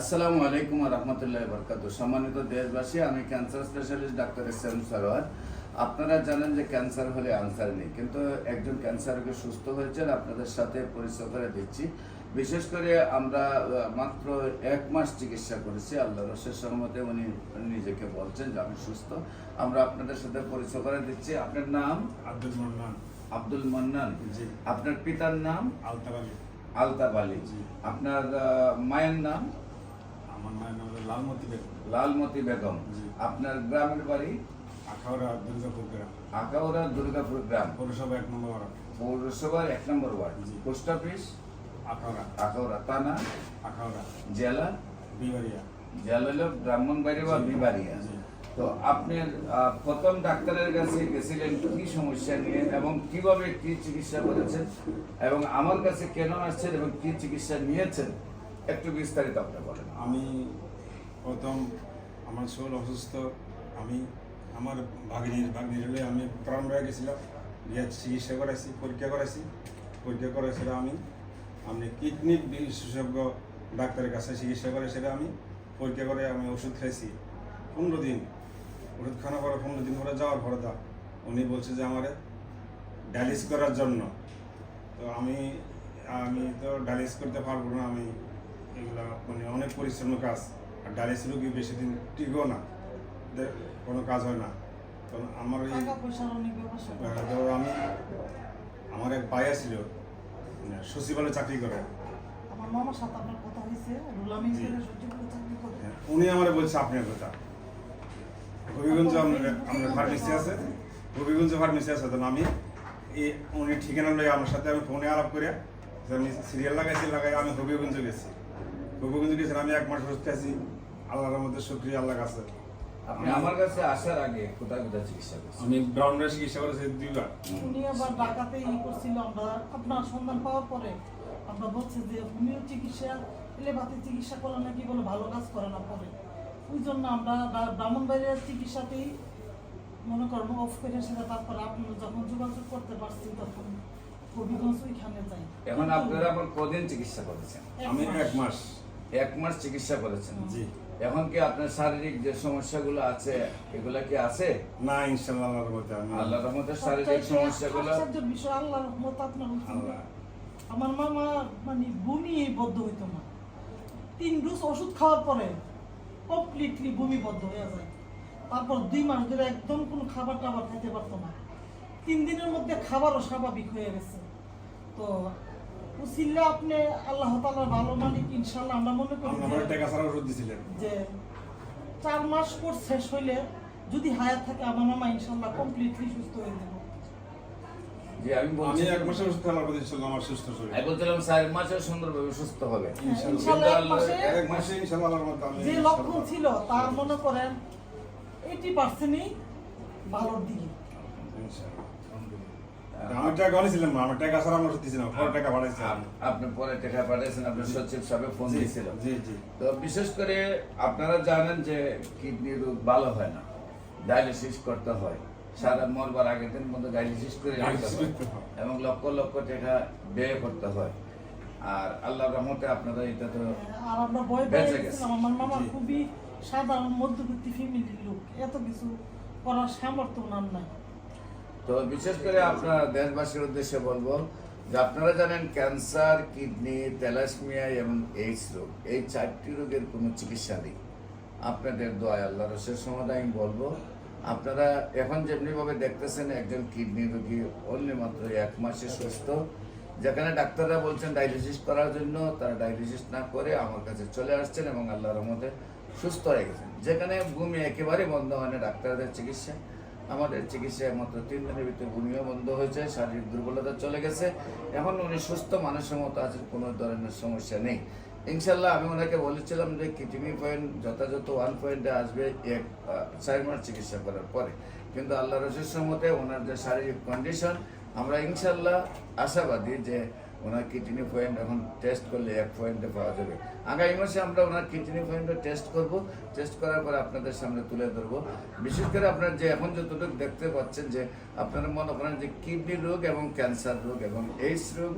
আসসালামু আলাইকুম রহমতুল্লাহ বরকাত সম্মানিত দেশবাসী আমি cancer specialist doctor S M Sarwar. আপনারা জানেন যে ক্যান্সার হলে আনসার নেই কিন্তু একজন ক্যান্সার রোগে সুস্থ হয়েছেন আপনাদের সাথে পরিচয় করে দিচ্ছি। বিশেষ করে আমরা মাত্র এক মাস চিকিৎসা করেছি আল্লাহ রসের সহমতে উনি নিজেকে বলছেন যে আমি সুস্থ। আমরা আপনাদের সাথে পরিচয় করে দিচ্ছি। আপনার নাম? আব্দুল মান্নান। আব্দুল মান্নান। জি। আপনার পিতার নাম? আলতার আলী। আলতাব আলী। জি। আপনার মায়ের নাম? আমার মায়ের নাম লালমতি বেগম। লালমতি বেগম। আপনার গ্রামের বাড়ি? আখাউড়া দুর্গাপুর গ্রাম। আকাউরা দুর্গাপুর গ্রাম। পৌরসভা এক নম্বর ওয়ার্ড। পৌরসভার এক number ward. Post office? Akhaura. Akhaura থানা? আখাউড়া। জেলা? বিবাড়িয়া। জেলা হলো ব্রাহ্মণবাড়ি বা জি। বিবাড়িয়া। তো আপনার প্রথম ডাক্তারের কাছে গেছিলেন কি সমস্যা নিয়ে এবং কীভাবে কি চিকিৎসা করেছেন? এবং আমার কাছে কেন আসছেন এবং কি চিকিৎসা নিয়েছেন? একটু বিস্তারিত আপনি বলেন। আমি প্রথম আমার শরীর অসুস্থ, আমি আমার ভাগ্নির ভাগ্নির হলে আমি প্রাণ রয়ে গেছিলাম। গিয়ে চিকিৎসা করাইছি, পরীক্ষা করাইছি। পরীক্ষা করেছিল আমি আমি কিডনি বিশেষজ্ঞ ডাক্তারের কাছে চিকিৎসা করে সেটা আমি। পরীক্ষা করে আমি ওষুধ খাইছি। পনেরো দিন, ওষুধ খাওয়ার পরে পনেরো দিন পরে যাওয়ার পরে দা, উনি বলছে যে আমার ডায়ালিস করার জন্য। তো আমি আমি তো ডায়ালিস করতে পারব না, আমি এগুলা মানে অনেক পরিশ্রমের কাজ। আর ডায়ালিস রোগী বেশি দিন টিকও না। কোনো কাজ হয় না। তো আমার এই ব্যবসা আহ, তো আমি আমার এক ভাইয়া ছিল মানে সচিবালয়ে চাকরি করে। আমার হ্যাঁ, উনি আমার বলছে আপনার কথা। হবিগঞ্জ আমাদের ফার্মেসি আছে? হবিগঞ্জ ফার্মেসি আছে তো আমি এই উনি ঠিকানা লই আমার সাথে আমি ফোনে আলাপ করে আমি সিরিয়াল লাগাইছি লাগাই আমি হবিগঞ্জ গেছি। হবিগঞ্জ গেছি আমি এক মাস সুস্থ আছি আল্লাহর মধ্যে শুক্রিয়া আল্লাহ কাছে। আপনি আমার কাছে আসার আগে কোথায় কোথায় চিকিৎসা করছেন? আমি ব্রাউন রাইস চিকিৎসা করেছি দুইবার। উনি আবার ঢাকাতে ই করছিল আমরা আপনার সন্ধান পাওয়ার পরে আমরা বলছে যে হোমিও চিকিৎসা এলেবাতি চিকিৎসা করলে নাকি বলে ভালো কাজ করে না পরে। ওই জন্য আমরা ব্রাহ্মণবাড়িয়ার চিকিৎসাতেই মনে কর্ম অফ করে সেটা তারপরে আপনারা যখন যোগাযোগ করতে পারছি তখন হবিগঞ্জ ওইখানে যাই। এখন আপনারা আমার কদিন চিকিৎসা করেছেন? আমি এক মাস। এক মাস চিকিৎসা করেছেন। জি। এখন কি আপনার শারীরিক যে সমস্যাগুলো আছে এগুলা কি আছে? না ইনশাল্লাহ আল্লাহর মধ্যে আমি আল্লাহ রহমতের শারীরিক সমস্যাগুলো বিষয় আল্লাহর রহমত আপনার আল্লাহ। আমার মামা মানে বমি বদ্ধ হইতো না। তিন ডোজ ওষুধ খাওয়ার পরে কমপ্লিটলি বমি বদ্ধ হয়ে যায়। তারপর দুই মাস ধরে একদম কোনো খাবার টাবার খেতে পারতো না। তিন দিনের মধ্যে খাবারও স্বাভাবিক হয়ে গেছে। তো উচিল্লা আপনি আল্লাহ তালার ভালো মালিক ইনশাল্লাহ আমরা মনে করি আমার যে- টাকা ছাড়া ওষুধ দিছিলেন। যে চার মাস কোর্স শেষ হইলে যদি হায়াত থাকে আমার মামা ইনশাল্লাহ কমপ্লিটলি সুস্থ হয়ে যাবে। যে আমি বলছি এক পর ইনশাল্লাহ আমার সুস্থ শরীর। আমি বলছিলাম চার মাসে সুন্দরভাবে সুস্থ হবে। এক মাসে মাসে আমি যে লক্ষণ ছিল তার মনে করেন এইটি পার্সেন্টই ভালোর দিকে। ইনশাল্লাহ। আমার টাকা অনেছিলাম না আমার টাকা ছাড়া আমার ওষুধ দিছিলাম পরে টাকা বাড়াইছে আপনি পরে টাকা পাঠিয়েছেন আপনার সচিব সাহেব ফোন দিয়েছিল। জি জি। তো বিশেষ করে আপনারা জানেন যে কিডনি রোগ ভালো হয় না ডায়ালিসিস করতে হয়। সারা মরবার আগের দিন মধ্যে ডায়ালিসিস করে। এবং লক্ষ লক্ষ টাকা ব্যয় করতে হয়। আর আল্লাহর রহমতে আপনারা এটা তো আর আমরা ভয় পেয়ে গেছিলাম। আমার মামা খুবই সাধারণ মধ্যবিত্ত ফ্যামিলির লোক। এত কিছু করার সামর্থ্য ওনার নাই। তো বিশেষ করে আপনার দেশবাসীর উদ্দেশ্যে বলব যে আপনারা জানেন ক্যান্সার, কিডনি তেলাসমিয়া এবং এইডস রোগ। এই চারটি রোগের কোনো চিকিৎসা নেই। আপনাদের দোয়া আল্লাহ রসের সমাধান আমি বলব, আপনারা এখন যেমনিভাবে দেখতেছেন একজন কিডনি রোগী অন্য মাত্র এক মাসে সুস্থ, যেখানে ডাক্তাররা বলছেন ডায়ালিসিস করার জন্য, তারা ডায়ালিসিস না করে আমার কাছে চলে আসছেন এবং আল্লাহর রহমতে সুস্থ হয়ে গেছেন। যেখানে ভূমি একেবারে বন্ধ হয় না ডাক্তারদের চিকিৎসা। আমাদের চিকিৎসায় মাত্র তিন দিনের ভিতরে ভূমিও বন্ধ হয়েছে শারীরিক দুর্বলতা চলে গেছে। এখন উনি সুস্থ, মানুষের মতো আছে কোনো ধরনের সমস্যা নেই। ইনশাল্লাহ আমি ওনাকে বলেছিলাম যে কিডনি পয়েন্ট, যথাযথ ওয়ান পয়েন্টে আসবে এক চার মাস চিকিৎসা করার পরে। কিন্তু আল্লাহ রসের মতে ওনার যে শারীরিক কন্ডিশন আমরা ইনশাল্লাহ আশাবাদী যে ওনার কিডনি পয়েন্ট এখন টেস্ট করলে এক পয়েন্টে পাওয়া যাবে। আগামী মাসে আমরা ওনার কিডনি পয়েন্টে টেস্ট করব। টেস্ট করার পর আপনাদের সামনে তুলে ধরবো। বিশেষ করে আপনার যে এখন যতটুকু দেখতে পাচ্ছেন যে আপনারা মনে করেন যে কিডনি রোগ এবং ক্যান্সার রোগ এবং এইডস রোগ,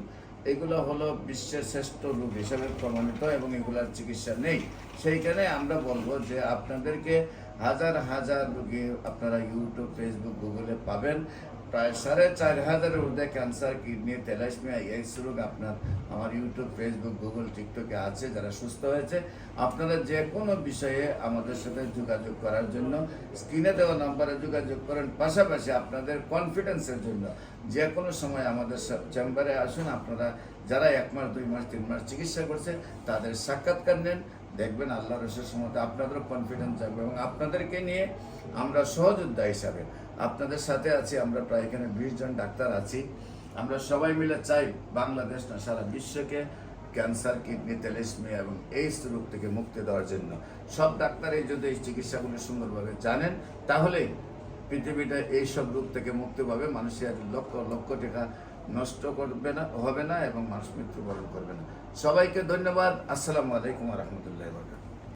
এগুলো হলো বিশ্বের শ্রেষ্ঠ রোগ হিসাবে প্রমাণিত এবং এগুলার চিকিৎসা নেই। সেইখানে আমরা বলব যে আপনাদেরকে হাজার হাজার রোগী আপনারা ইউটিউব ফেসবুক গুগলে পাবেন। প্রায় সাড়ে চার হাজারের ঊর্ধ্বে ক্যান্সার কিডনি তেলাসমিয়া এইডস রোগ আপনার আমার ইউটিউব ফেসবুক গুগল টিকটকে আছে, যারা সুস্থ হয়েছে। আপনারা যে কোনো বিষয়ে আমাদের সাথে যোগাযোগ করার জন্য স্ক্রিনে দেওয়া নাম্বারে যোগাযোগ করেন। পাশাপাশি আপনাদের কনফিডেন্সের জন্য যে কোনো সময় আমাদের চেম্বারে আসুন। আপনারা যারা এক মাস, দুই মাস, তিন মাস চিকিৎসা করছে, তাদের সাক্ষাৎকার নেন। দেখবেন আল্লাহ রসের সময় আপনাদেরও কনফিডেন্স থাকবে এবং আপনাদেরকে নিয়ে আমরা সহযোদ্ধা হিসাবে আপনাদের সাথে আছি, আমরা প্রায় এখানে বিশ জন ডাক্তার আছি। আমরা সবাই মিলে চাই বাংলাদেশ না, সারা বিশ্বকে ক্যান্সার, কিডনি তেলেসমিয়া এবং এইডস রোগ থেকে মুক্তি দেওয়ার জন্য। সব ডাক্তারই যদি এই চিকিৎসাগুলি সুন্দরভাবে জানেন, তাহলেই পৃথিবীটা এইসব রোগ থেকে মুক্তি পাবে। মানুষের লক্ষ লক্ষ টাকা নষ্ট করবে না, হবে না এবং মানুষ মৃত্যুবরণ করবে না। সবাইকে ধন্যবাদ। আসসালামু আলাইকুম রহমতুল্লাহ